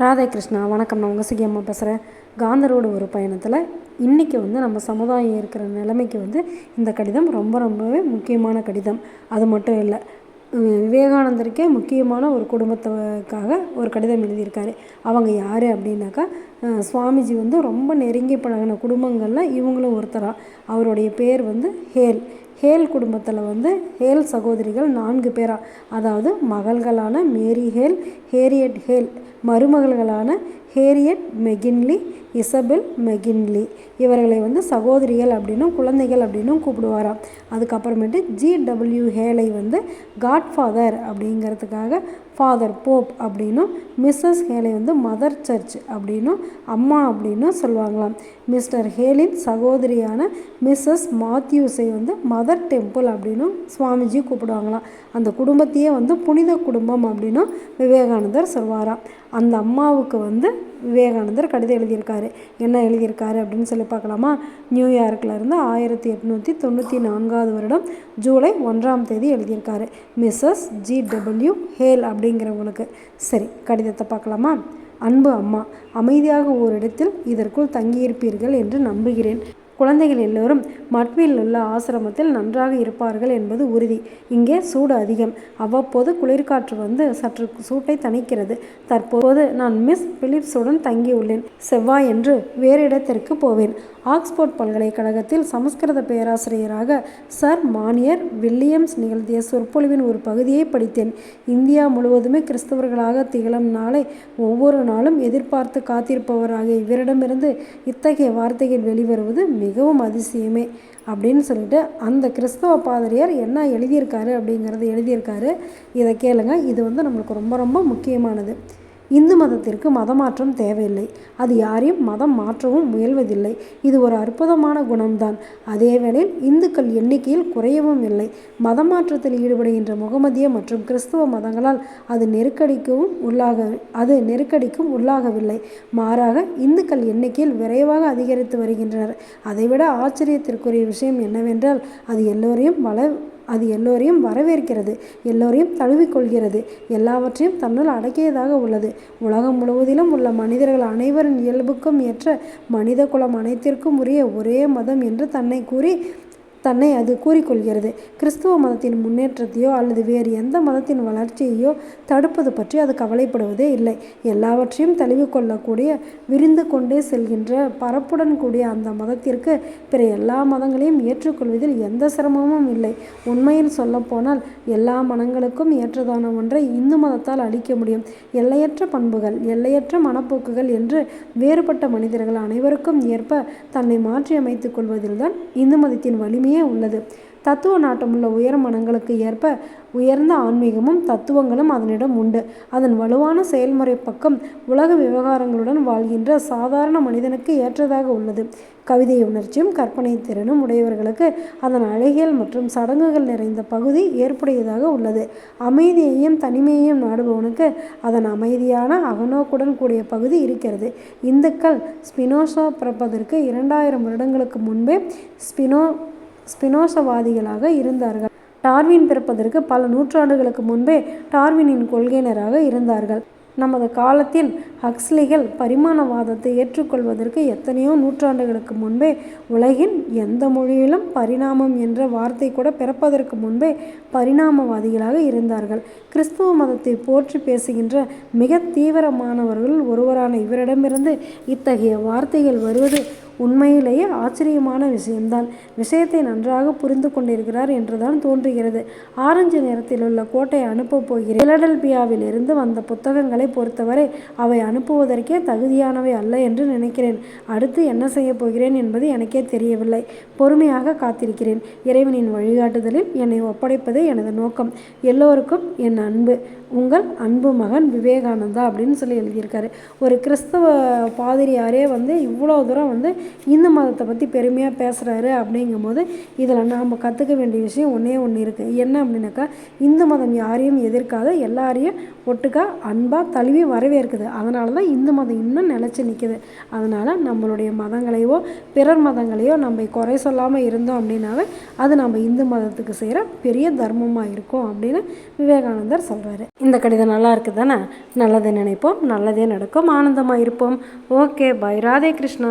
ராதே கிருஷ்ணா வணக்கம். நான் உங்கள் சிகியம்மா பேசுகிறேன் காந்தரோட ஒரு பயணத்தில் இன்றைக்கி வந்து நம்ம சமுதாயம் இருக்கிற நிலைமைக்கு வந்து இந்த கடிதம் ரொம்ப ரொம்பவே முக்கியமான கடிதம். அது மட்டும் இல்லை விவேகானந்தருக்கே முக்கியமான ஒரு குடும்பத்துக்காக ஒரு கடிதம் எழுதியிருக்காரு. அவங்க யார் அப்படின்னாக்கா சுவாமிஜி வந்து ரொம்ப நெருங்கி பழகின குடும்பங்களில் இவங்களும் ஒருத்தராக அவருடைய பேர் வந்து ஹேல். ஹேல் குடும்பத்தில் வந்து ஹேல் சகோதரிகள் நான்கு பேராக அதாவது மகள்களான மேரி ஹேல் ஹேரியட் ஹேல் மருமகள்களான ஹேரியட் மெகின்லி இசபெல் மெகின்லி. இவர்களை வந்து சகோதரிகள் அப்படின்னும் குழந்தைகள் அப்படின்னும் கூப்பிடுவாராம். அதுக்கப்புறமேட்டு ஜி டபிள்யூ ஹேலை வந்து காட்ஃபாதர் அப்படிங்கிறதுக்காக ஃபாதர் போப் அப்படின்னும் மிஸ்ஸஸ் ஹேலை வந்து மதர் சர்ச் அப்படின்னும் அம்மா அப்படின்னும் சொல்லுவாங்களாம். மிஸ்டர் ஹேலின் சகோதரியான மிஸ்ஸஸ் மாத்யூஸை வந்து மதர் டெம்பிள் அப்படின்னும் சுவாமிஜி கூப்பிடுவாங்களாம். அந்த குடும்பத்தையே வந்து புனித குடும்பம் அப்படின்னும் விவேகானந்தர் சொல்வாராம். அந்த அம்மாவுக்கு வந்து விவேகானந்தர் கடிதம் எழுதியிருக்காரு. என்ன எழுதியிருக்காரு அப்படின்னு சொல்லி பார்க்கலாமா? நியூயார்க்கில் இருந்து ஆயிரத்தி எட்நூற்றி தொண்ணூற்றி நான்காவது வருடம் ஜூலை ஒன்றாம் தேதி எழுதியிருக்காரு. மிஸ்ஸஸ் ஜி டபிள்யூ ஹேல் அப்படிங்கிறவங்களுக்கு. சரி கடிதத்தை பார்க்கலாமா? அன்பு அம்மா அமைதியாக ஓரிடத்தில் இதற்குள் தங்கியிருப்பீர்கள் என்று நம்புகிறேன். குழந்தைகள் எல்லோரும் மட்வில் உள்ள ஆசிரமத்தில் நன்றாக இருப்பார்கள் என்பது உறுதி. இங்கே சூடு அதிகம். அவ்வப்போது குளிர்காற்று வந்து சற்று சூட்டை தணிக்கிறது. தற்போது நான் மிஸ் பிலிப்ஸுடன் தங்கியுள்ளேன். செவ்வாய் என்று வேறு இடத்திற்கு போவேன். ஆக்ஸ்போர்ட் பல்கலைக்கழகத்தில் சமஸ்கிருத பேராசிரியராக சர் மானியர் வில்லியம்ஸ் நிகழ்த்திய சொற்பொழிவின் ஒரு பகுதியை படித்தேன். இந்தியா முழுவதுமே கிறிஸ்தவர்களாக திகழும் நாளை ஒவ்வொரு நாளும் எதிர்பார்த்து காத்திருப்பவராக இவரிடமிருந்து இத்தகைய வார்த்தைகள் வெளிவருவது மிகவும் அதிசயமே அப்படின்னு சொல்லிட்டு அந்த கிறிஸ்தவ பாதிரியார் என்ன எழுதியிருக்காரு அப்படிங்கிறத எழுதியிருக்காரு. இதை கேளுங்க. இது வந்து நம்மளுக்கு ரொம்ப ரொம்ப முக்கியமானது. இந்து மதத்திற்கு மதமாற்றம் தேவையில்லை. அது யாரையும் மதம் மாற்றவும் முயல்வதில்லை. இது ஒரு அற்புதமான குணம்தான். அதேவேளையில் இந்துக்கள் எண்ணிக்கையில் குறையவும் இல்லை. மதமாற்றத்தில் ஈடுபடுகின்ற முகமதிய மற்றும் கிறிஸ்துவ மதங்களால் அது நெருக்கடிக்கவும் உள்ளாக அது நெருக்கடிக்கும் உள்ளாகவில்லை. மாறாக இந்துக்கள் எண்ணிக்கையில் விரைவாக அதிகரித்து வருகின்றனர். அதைவிட ஆச்சரியத்திற்குரிய விஷயம் என்னவென்றால் அது எல்லோரையும் வள அது எல்லோரையும் வரவேற்கிறது எல்லோரையும் தழுவிக்கொள்கிறது எல்லாவற்றையும் தன்னுள் அடக்கியதாக உள்ளது. உலகம் முழுவதிலும் உள்ள மனிதர்கள் அனைவரின் இயல்புக்கும் ஏற்ற மனித குலம் அனைத்திற்கும் உரிய ஒரே மதம் என்று தன்னை கூறி தன்னை அது கூறிக்கொள்கிறது. கிறிஸ்துவ மதத்தின் முன்னேற்றத்தையோ அல்லது வேறு எந்த மதத்தின் வளர்ச்சியையோ தடுப்பது பற்றி அது கவலைப்படுவதே இல்லை. எல்லாவற்றையும் தழுவிக்கொள்ளக்கூடிய விரிந்து கொண்டே செல்கின்ற பரப்புடன் கூடிய அந்த மதத்திற்கு பிற எல்லா மதங்களையும் ஏற்றுக்கொள்வதில் எந்த சிரமமும் இல்லை. உண்மையில் சொல்லப்போனால் எல்லா மனங்களுக்கும் ஏற்றதான ஒன்றை இந்து மதத்தால் அளிக்க முடியும். எல்லையற்ற பண்புகள் எல்லையற்ற மனப்போக்குகள் என்று வேறுபட்ட மனிதர்கள் அனைவருக்கும் ஏற்ப தன்னை மாற்றி அமைத்துக் கொள்வதில்தான் இந்து மதத்தின் வலிமை அப்படியே உள்ளது. தத்துவ நாட்டமுள்ள உயர் மனங்களுக்கு ஏற்ப உயர்ந்த ஆன்மீகமும் தத்துவங்களும் அதனிடம் உண்டு. அதன் வலுவான செயல்முறை பக்கம் உலக விவகாரங்களுடன் வாழ்கின்ற சாதாரண மனிதனுக்கு ஏற்றதாக உள்ளது. கவிதை உணர்ச்சியும் கற்பனை திறனும் உடையவர்களுக்கு அதன் அழகியல் மற்றும் சடங்குகள் நிறைந்த பகுதி ஏற்புடையதாக உள்ளது. அமைதியையும் தனிமையையும் நாடுபவனுக்கு அதன் அமைதியான அகநோக்குடன் கூடிய பகுதி இருக்கிறது. இந்துக்கள் ஸ்பினோசா பிறப்பதற்கு இரண்டாயிரம் வருடங்களுக்கு முன்பே ஸ்பினோ ஸ்பினோசவாதிகளாக இருந்தார்கள். டார்வின் பிறப்பதற்கு பல நூற்றாண்டுகளுக்கு முன்பே டார்வினின் கொள்கையினராக இருந்தார்கள். நமது காலத்தில் ஹக்ஸ்லிகள் பரிமாணவாதத்தை ஏற்றுக்கொள்வதற்கு எத்தனையோ நூற்றாண்டுகளுக்கு முன்பே உலகின் எந்த மொழியிலும் பரிணாமம் என்ற வார்த்தை கூட பிறப்பதற்கு முன்பே பரிணாமவாதிகளாக இருந்தார்கள். கிறிஸ்துவ மதத்தை போற்றி பேசுகின்ற மிக தீவிரமானவர்கள் ஒருவரான இவரிடமிருந்து இத்தகைய வார்த்தைகள் வருவது உண்மையிலேயே ஆச்சரியமான விஷயம்தான். விஷயத்தை நன்றாக புரிந்து கொண்டிருக்கிறார் என்றுதான் தோன்றுகிறது. ஆரஞ்சு நிறத்தில் உள்ள கோட்டை அனுப்பப் போகிறேன். பிலடெல்பியாவில் இருந்து வந்த புத்தகங்களை பொறுத்தவரை அவை அனுப்புவதற்கே தகுதியானவை அல்ல என்று நினைக்கிறேன். அடுத்து என்ன செய்ய போகிறேன் என்பது எனக்கே தெரியவில்லை. பொறுமையாக காத்திருக்கிறேன். இறைவனின் வழிகாட்டுதலில் என்னை ஒப்படைப்பதே எனது நோக்கம். எல்லோருக்கும் என் அன்பு. உங்கள் அன்பு மகன் விவேகானந்தா அப்படின்னு சொல்லி எழுதியிருக்காரு. ஒரு கிறிஸ்தவ பாதிரியாரே வந்து இவ்வளோ தூரம் வந்து இந்து மதத்தை பற்றி பெருமையாக பேசுகிறாரு அப்படிங்கும்போது இதில் நாம் கற்றுக்க வேண்டிய விஷயம் ஒன்றே ஒன்று இருக்குது என்ன அப்படின்னாக்கா இந்து மதம் யாரையும் எதிர்க்காத எல்லாரையும் ஒட்டுக்கா அன்பாக தழுவி வரவேற்குது. அதனால தான் இந்து மதம் இன்னும் நிலச்சி நிற்கிது அதனால் நம்மளுடைய மதங்களையோ பிறர் மதங்களையோ நம்ம குறை சொல்லாமல் இருந்தோம் அப்படின்னாவே அது நம்ம இந்து மதத்துக்கு செய்கிற பெரிய தர்மமாக இருக்கும் அப்படின்னு விவேகானந்தர் சொல்கிறாரு இந்த கடிதம் நல்லா இருக்குது தானே நல்லதை நினைப்போம் நல்லதே நடக்கும் ஆனந்தமாக இருப்போம். Okay bye. ராதே கிருஷ்ணா.